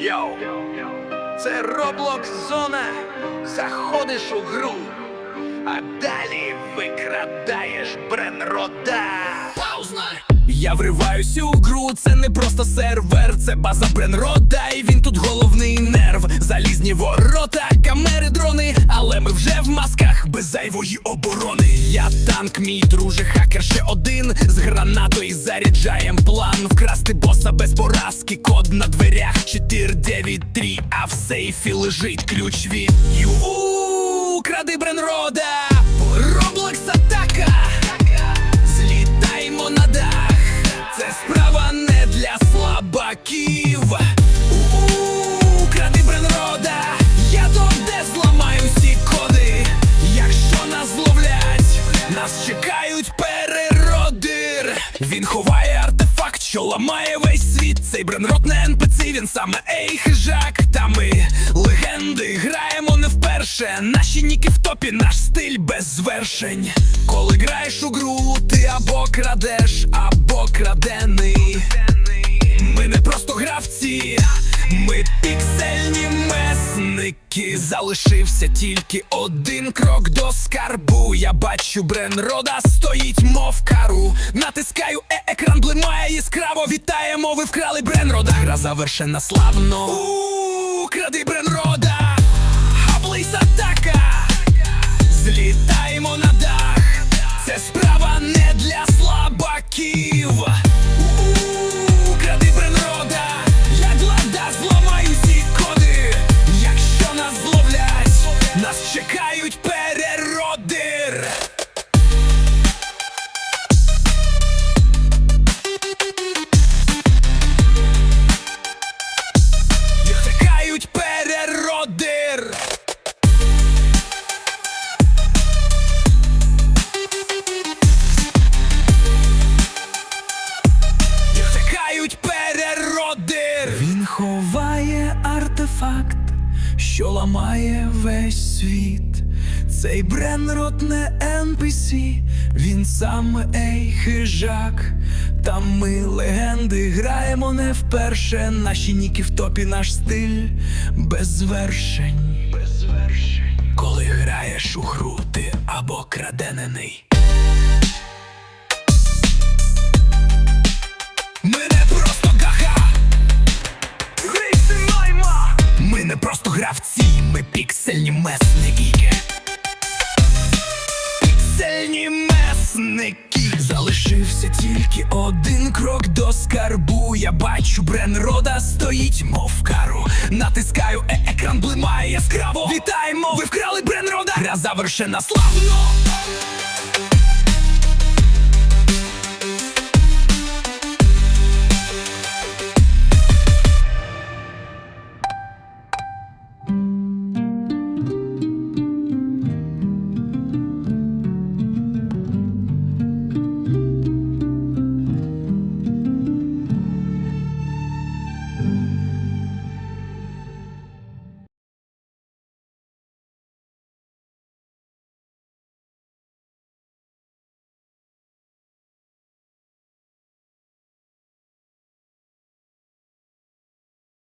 Йоу, це Roblox зона. Заходиш у гру, а далі викрадаєш бренрода. Паузна. Я вриваюсь у гру, це не просто сервер, це база Бренрода, і він тут головний нерв. Залізні ворота, камери, дрони, але ми вже в масках без зайвої оборони. Я танк, мій друже, хакер ще один. З гранатою заряджаєм план вкрасти боса без поразки. Код на дверях 493, а в сейфі лежить ключ від ю. Кради Бренрода, Roblox атака. Злітаємо на дах, це справа не для слабаків. Він ховає артефакт, що ламає весь світ. Цей бренрод не НПЦ, він саме ей хижак. Та ми легенди граємо не вперше. Наші ніки в топі, наш стиль без звершень. Коли граєш у гру, ти або крадеш, або крадений. Ми не просто гравці, ми піксельні месники. Залишився тільки один крок до скарбу. Я бачу Бренрода стоїть, мов кару. Натискаю е, екран блимає яскраво. Вітаємо, ви вкрали Бренрода. Гра завершена славно. У кради Бренрода. Артефакт, що ламає весь світ. Цей Бренрод не NPC, він саме ей хижак. Та ми легенди граємо не вперше. Наші ніки в топі, наш стиль без звершень. Без звершень. Коли граєш у гру, або краденений. Піксельні месники. Піксельні месники. Залишився тільки один крок до скарбу. Я бачу Бренрода стоїть, мов кару. Натискаю е екран блимає яскраво. Вітаємо! Ви вкрали Бренрода! Гра завершена славно!